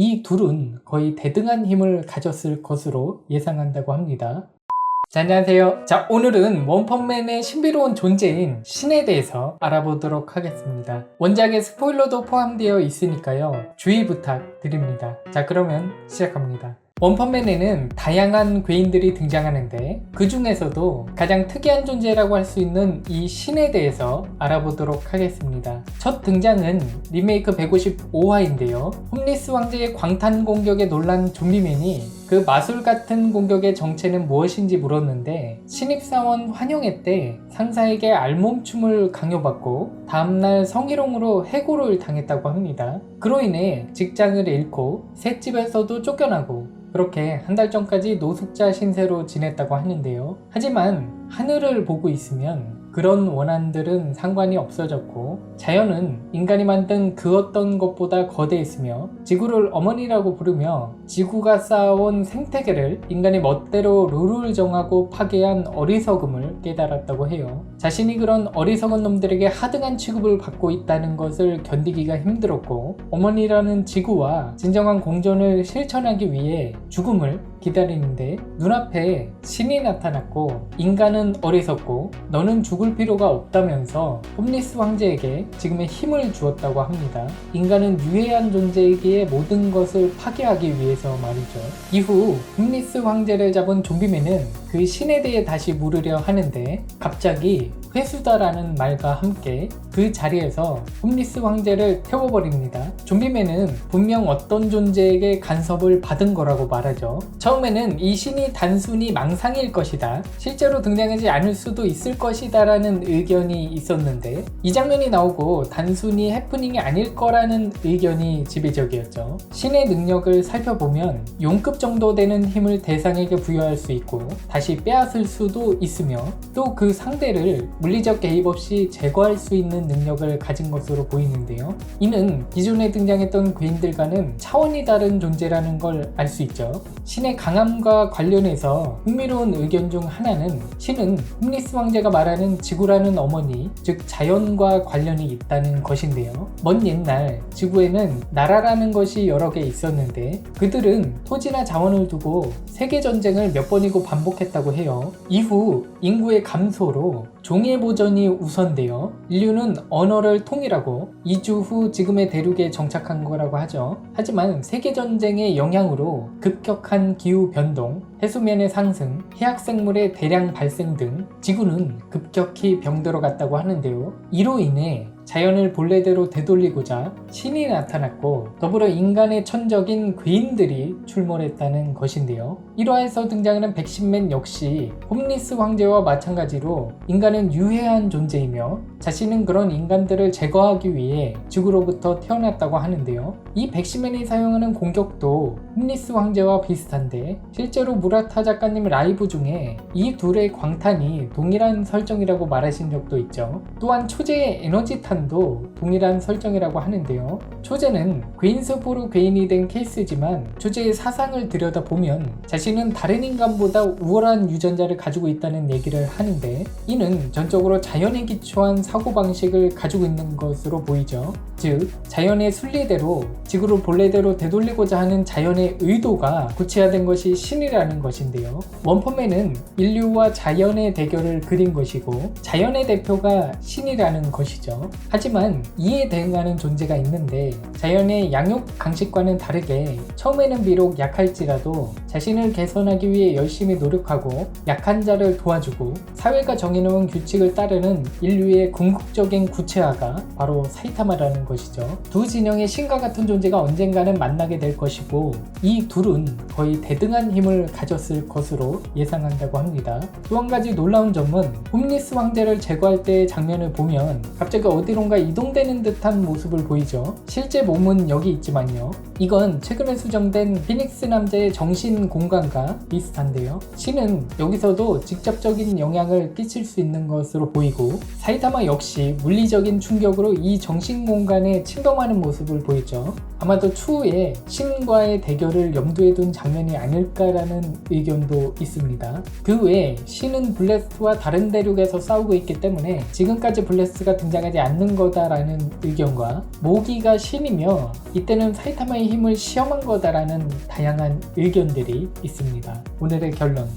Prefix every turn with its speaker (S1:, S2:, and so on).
S1: 이 둘은 거의 대등한 힘을 가졌을 것으로 예상한다고 합니다. 자, 안녕하세요. 자, 오늘은 원펀맨의 신비로운 존재인 신에 대해서 알아보도록 하겠습니다. 원작에 스포일러도 포함되어 있으니까요. 주의 부탁드립니다. 자, 그러면 시작합니다. 원펀맨에는 다양한 괴인들이 등장하는데 그 중에서도 가장 특이한 존재라고 할 수 있는 이 신에 대해서 알아보도록 하겠습니다. 첫 등장은 리메이크 155화인데요. 홈리스 왕제의 광탄 공격에 놀란 좀비맨이 그 마술 같은 공격의 정체는 무엇인지 물었는데 신입사원 환영회 때 상사에게 알몸춤을 강요받고 다음날 성희롱으로 해고를 당했다고 합니다. 그로 인해 직장을 잃고 셋집에서도 쫓겨나고 그렇게 한 달 전까지 노숙자 신세로 지냈다고 하는데요. 하지만 하늘을 보고 있으면 그런 원한들은 상관이 없어졌고 자연은 인간이 만든 그 어떤 것보다 거대했으며 지구를 어머니라고 부르며 지구가 쌓아온 생태계를 인간이 멋대로 룰을 정하고 파괴한 어리석음을 깨달았다고 해요. 자신이 그런 어리석은 놈들에게 하등한 취급을 받고 있다는 것을 견디기가 힘들었고 어머니라는 지구와 진정한 공존을 실천하기 위해 죽음을 기다리는데 눈앞에 신이 나타났고 인간은 어리석고 너는 죽을 필요가 없다면서 홈리스 황제에게 지금의 힘을 주었다고 합니다. 인간은 유해한 존재이기에 모든 것을 파괴하기 위해서 말이죠. 이후 홈리스 황제를 잡은 좀비맨은 그 신에 대해 다시 물으려 하는데 갑자기 회수다라는 말과 함께 그 자리에서 홈리스 황제를 태워버립니다. 좀비맨은 분명 어떤 존재에게 간섭을 받은 거라고 말하죠. 처음에는 이 신이 단순히 망상일 것이다. 실제로 등장하지 않을 수도 있을 것이다 라는 의견이 있었는데 이 장면이 나오고 단순히 해프닝이 아닐 거라는 의견이 지배적이었죠. 신의 능력을 살펴보면 용급 정도 되는 힘을 대상에게 부여할 수 있고 다시 빼앗을 수도 있으며 또 그 상대를 물리적 개입 없이 제거할 수 있는 능력을 가진 것으로 보이는데요. 이는 기존에 등장했던 괴인들과는 차원이 다른 존재라는 걸 알 수 있죠. 신의 강함과 관련해서 흥미로운 의견 중 하나는 신은 홈리스 왕제가 말하는 지구라는 어머니, 즉 자연과 관련이 있다는 것인데요. 먼 옛날 지구에는 나라라는 것이 여러 개 있었는데 그들은 토지나 자원을 두고 세계 전쟁을 몇 번이고 반복했다고 해요. 이후 인구의 감소로 종의 보전이 우선되어 인류는 언어를 통일하고 2주 후 지금의 대륙에 정착한 거라고 하죠. 하지만 세계전쟁의 영향으로 급격한 기후 변동, 해수면의 상승, 해양생물의 대량 발생 등 지구는 급격히 병들어 갔다고 하는데요. 이로 인해 자연을 본래대로 되돌리고자 신이 나타났고 더불어 인간의 천적인 괴인들이 출몰했다는 것인데요. 1화에서 등장하는 백신맨 역시 홈리스 황제와 마찬가지로 인간은 유해한 존재이며 자신은 그런 인간들을 제거하기 위해 지구로부터 태어났다고 하는데요. 이 백신맨이 사용하는 공격도 홈리스 황제와 비슷한데 실제로 무 라타 작가님 라이브 중에 이 둘의 광탄이 동일한 설정이라고 말하신 적도 있죠. 또한 초제의 에너지 탄도 동일한 설정이라고 하는데요. 초제는 괴인스포로 괴인이 된 케이스지만 초제의 사상을 들여다보면 자신은 다른 인간보다 우월한 유전자를 가지고 있다는 얘기를 하는데 이는 전적으로 자연에 기초한 사고방식을 가지고 있는 것으로 보이죠. 즉, 자연의 순리대로 지구를 본래대로 되돌리고자 하는 자연의 의도가 구체화된 것이 신이라는 것인데요. 원펀맨은 인류와 자연의 대결을 그린 것이고 자연의 대표가 신이라는 것이죠. 하지만 이에 대응하는 존재가 있는데 자연의 양육 강식과는 다르게 처음에는 비록 약할지라도 자신을 개선하기 위해 열심히 노력하고 약한 자를 도와주고 사회가 정해놓은 규칙을 따르는 인류의 궁극적인 구체화가 바로 사이타마라는 것이죠. 두 진영의 신과 같은 존재가 언젠가는 만나게 될 것이고 이 둘은 거의 대등한 힘을 가졌을 것으로 예상한다고 합니다. 또 한 가지 놀라운 점은 홈리스 황제를 제거할 때의 장면을 보면 갑자기 어디론가 이동되는 듯한 모습을 보이죠. 실제 몸은 여기 있지만요. 이건 최근에 수정된 피닉스 남자의 정신 공간과 비슷한데요. 신은 여기서도 직접적인 영향을 끼칠 수 있는 것으로 보이고 사이타마 역시 물리적인 충격으로 이 정신 공간 에 침범하는 모습을 보이죠. 아마도 추후에 신과의 대결 구조를 염두에 둔 장면이 아닐까라는 의견도 있습니다. 그 외에 신은 블레스와 다른 대륙에서 싸우고 있기 때문에 지금까지 블레스가 등장하지 않는 거다라는 의견과 모기가 신이며 이때는 사이타마의 힘을 시험한 거다라는 다양한 의견들이 있습니다. 오늘의 결론